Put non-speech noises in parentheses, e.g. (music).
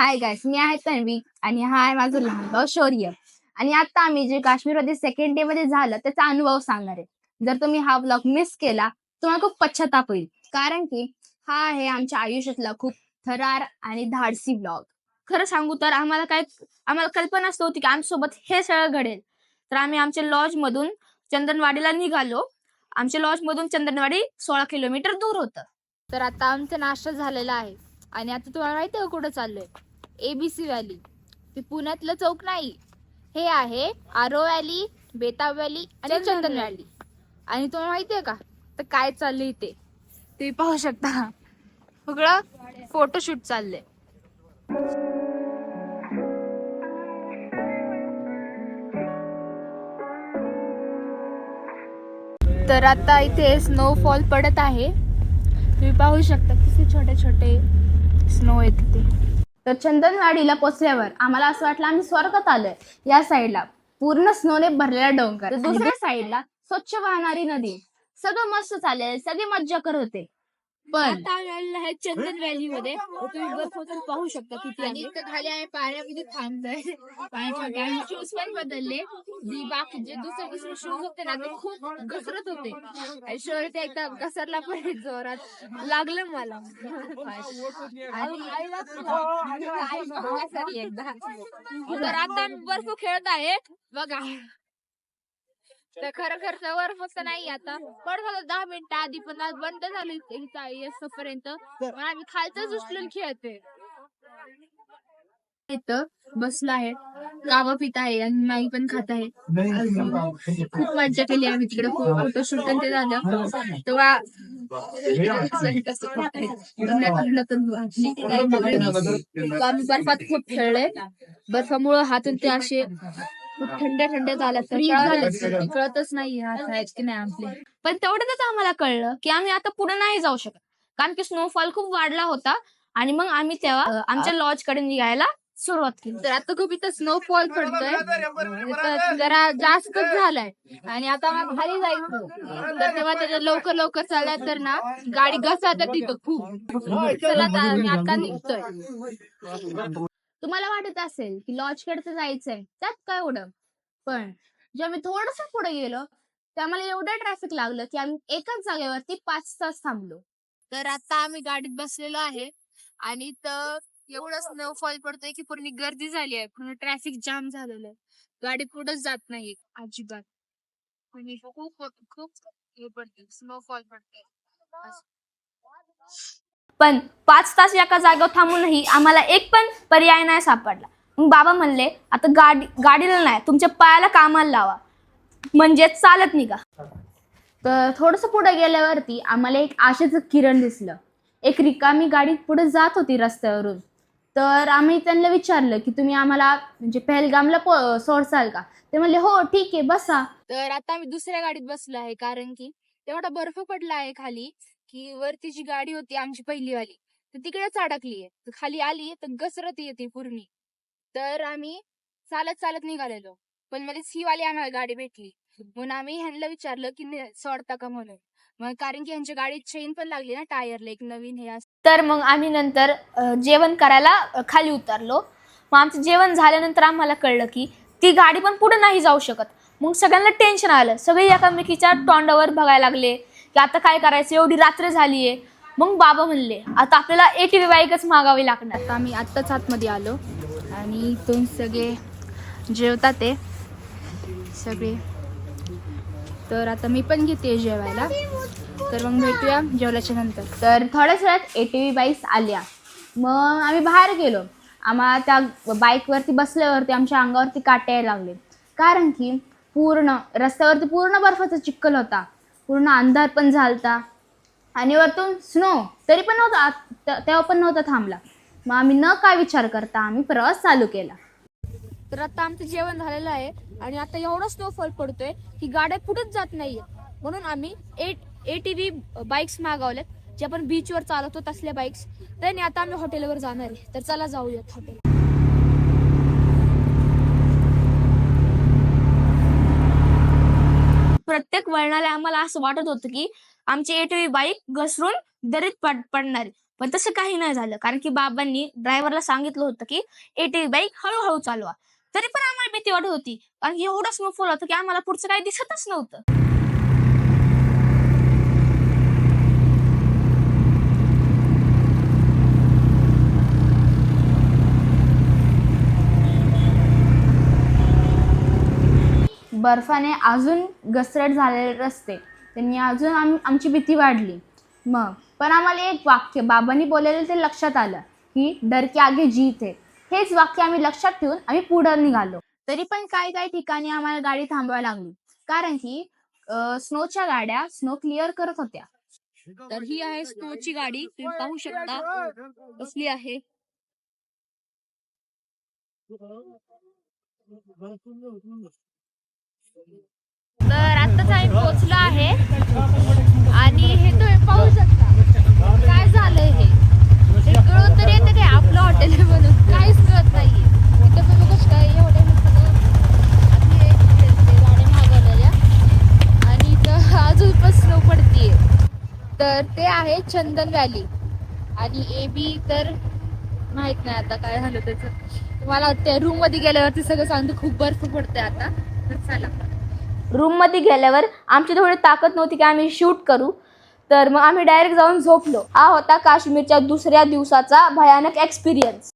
हाय guys मी आहे तन्वी आणि हा आहे माझं लहान भाऊ शौर्य. आणि आता आम्ही जे काश्मीरमध्ये सेकंड डे मध्ये झालं त्याचा अनुभव सांगणार आहे. जर तुम्ही हा ब्लॉग मिस केला तुम्हाला खूप पश्चाताप होईल. कारण की हा आहे आमच्या आयुष्यातला खूप थरार आणि धाडसी ब्लॉग खरं सांगू तर आम्हाला काय आम्हाला कल्पनाच नव्हती की आमच्यासोबत हे सगळं घडेल. तर आम्ही आमच्या लॉज मधून चंदनवाडीला निघालो. आमच्या लॉज मधून चंदनवाडी सोळा किलोमीटर दूर होतं. तर आता आमचा नाश्ता झालेला आहे. आणि आता तुम्हाला माहिती आहे कुठं चाललोय? एबीसी व्हॅली ते पुण्यातलं चौक नाही. हे आहे आरो व्हॅली बेताब व्हॅली आणि चंदन व्हॅली आणि तुम्हाला माहिती आहे का? तर काय चाललंय इथे? ते पाहू शकता. सगळं फोटोशूट चाललंय. तर आता इथे स्नोफॉल पडत आहे. तुम्ही पाहू शकता किती छोटे छोटे स्नो आहेत तिथे तर चंदनवाडीला पोचल्यावर आम्हाला असं वाटलं आम्ही स्वर्गात आलोय. या साईडला पूर्ण स्नोने भरलेला डोंगर. दुसऱ्या साईडला स्वच्छ वाहणारी नदी. सगळं मस्त चालेल सगळे मज्जा करत होते. पण आता आम्ही आलेलो आहे चंदन व्हॅली मध्ये तुम्ही बर्फ वगैरे पाहू शकता किती आणि. इथं खाली आहे पाण्यामध्ये थांबतोय (laughs) पाण्याच्या शूज पण बदलले. जी बाकी जे दुसरे दुसरे शूज होते ना ते खूप घसरत होते. आणि ते एकदा घसरला पण जोरात लागलं मला. आणि घसरली एकदा तर आता बर्फ खेळत आहे बघा. तर खरं खरं बर्फ तर नाही आता. पडत होता दहा मिनिटं आधी पण आज बंद झाली पर्यंत पण आम्ही खालचंच उचलून खेळते इथं बसला आहे. कावं पित आहे आणि माई पण खात आहे. खूप मज्जा केली आम्ही तिकडे. खूप फोटोशूट पण ते झालं तेव्हा आम्ही बर्फात खूप खेळले बर्फामुळे हातून ते असे खूप थंड थंड झाल्या कळतच नाही की नाही आपले पण तेवढ्यातच आम्हाला कळलं की आम्ही आता पुढे नाही जाऊ शकत. कारण की स्नोफॉल खूप वाढला होता आणि मग आम्ही तेव्हा आमच्या लॉजकडे निघायला सुरुवात केली. तर आता खूप इथं स्नोफॉल पडतोय. जरा जास्तच झालाय. आणि आता आम्हाला खाली जायचं. तर तेव्हा त्याच्या लवकर लवकर चालल्या तर ना गाडी घसरत तिथं खूप. चला आता आम्ही आता निघतोय. तुम्हाला वाटत असेल की लॉजकडचं तर जायचंय त्यात काय एवढं? पण जेव्हा मी थोडस पुढे गेलो तर आम्हाला एवढं ट्रॅफिक लागलं की आम्ही एकाच जागेवरती पाच तास थांबलो. तर आता आम्ही गाडीत बसलेलो आहे आणि तर एवढं स्नोफॉल पडतोय की पूर्ण गर्दी झाली आहे पूर्ण ट्रॅफिक जाम झालेलं आहे. गाडी पुढेच जात नाही अजिबात. आणि खूप खूप हे पडते स्नोफॉल पडते पण पाच तास एका जागेवर थांबूनही आम्हाला एक पण पर्याय नाही सापडला. मग बाबा म्हणले आता गाडी गाडीला नाही तुमच्या पायाला कामाला लावा. म्हणजे चालत निघा. तर थोडस पुढे गेल्यावरती आम्हाला एक आशेचं किरण दिसलं. एक रिकामी गाडी पुढे जात होती रस्त्यावरून. तर आम्ही त्यांना विचारलं की तुम्ही आम्हाला म्हणजे पहलगामला सोडसाल का? ते म्हणले हो ठीक आहे बसा. तर आता आम्ही दुसऱ्या गाडीत बसलो आहे कारण की तेवढा बर्फ पडला आहे खाली. की वरती जी गाडी होती आमची पहिली वाली तर तिकडेच अडकली आहे. खाली आली तर घसरत येते पूर्णी तर आम्ही चालत चालत निघालेलो. पण मध्येच ही वाली आम्हाला गाडी भेटली. म्हणून आम्ही ह्यांना विचारलं की सोडता का म्हणून? मग कारण की यांच्या गाडीत चेन पण लागली ना टायरला एक नवीन हे तर मग आम्ही नंतर जेवण करायला खाली उतरलो. मग आमचं जेवण झाल्यानंतर आम्हाला कळलं की ती गाडी पण पुढे नाही जाऊ शकत. मग सगळ्यांना टेन्शन आलं. सगळे एकामेकीच्या तोंडावर बघायला लागले. की आता काय करायचं? एवढी रात्र झाली आहे मग बाबा म्हणले आता आपल्याला ए टी व्ही बाईकच मागावी लागणार. तर आम्ही आत्ताच आतमध्ये आलो आणि इथून सगळे जेवतात ते. सगळे. तर आता मी पण घेते जेवायला. तर मग भेटूया जेवल्याच्या नंतर. तर थोड्याच वेळात ए टी व्ही बाईक्स आल्या. मग आम्ही बाहेर गेलो. आम्हाला त्या बाईकवरती बसल्यावरती आमच्या अंगावरती काटे लागले. कारण की पूर्ण रस्त्यावरती पूर्ण बर्फाचा चिखल होता. पूर्ण अंधार पण झालता. आणि वरतून स्नो तरी पण नव्हता तेव्हा पण नव्हता थांबला. मग आम्ही न काय विचार करता आम्ही प्रवास चालू केला. तर आता आमचं जेवण झालेलं आहे. आणि आता एवढा स्नोफॉल पडतोय की गाड्या कुठेच जात नाहीये म्हणून आम्ही eight A T V bikes मागवल्यात जे आपण बीचवर चालवतो तसल्या बाईक्स त्याने आता आम्ही हॉटेलवर जाणार आहे. तर चला जाऊयात हॉटेल प्रत्येक वळणाला आम्हाला असं वाटत होतं की आमची ए टी व्ही बाईक घसरून दरीत पडणार पण तसं काही नाही झालं. कारण की बाबांनी ड्रायव्हरला सांगितलं होतं की एटी बाईक हळूहळू चालवा. तरी पण आम्हाला भीती वाटत होती. कारण की एवढा स्नोफॉल होता की आम्हाला पुढचं काही दिसतच नव्हतं. बर्फाने अजून घसरट झालेले रस्ते. त्यांनी अजून आम आमची भीती वाढली. मग पण आम्हाला एक वाक्य बाबांनी बोललेलं ते लक्षात आलं की डर के आगे जीत आहे. हेच वाक्य आम्ही लक्षात ठेवून आम्ही पुढं निघालो. तरी पण काही काही ठिकाणी आम्हाला गाडी थांबवायला लागली. कारण की स्नोच्या गाड्या स्नो क्लिअर करत होत्या. तर ही आहे स्नोची गाडी. तुम्ही पाहू शकता. कसली आहे? तर आत्ताच आम्ही पोहोचलो आहे. आणि हे तुम्ही पाहू शकता काय झालंय हे? हे कळून तर येतं काय आपलं हॉटेल म्हणून? काहीच कळत नाहीये. इथं पण बघू शकता एवढे सगळं गाड्या मागवलेल्या? आणि इथं अजून पण स्नो पडतीये. तर ते आहे चंदन व्हॅली आणि ए बी तर माहीत नाही आता काय झालं त्याचं. मला वाटतं रूममध्ये गेल्यावरती सगळं सांगतो. खूप बर्फ पडतंय आता. तर चला. रूममध्ये गेल्यावर आमची थोडी ताकद नव्हती की आम्ही शूट करू. तर मग आम्ही डायरेक्ट जाऊन झोपलो. हा होता काश्मीरच्या दुसऱ्या दिवसाचा भयानक एक्सपिरियन्स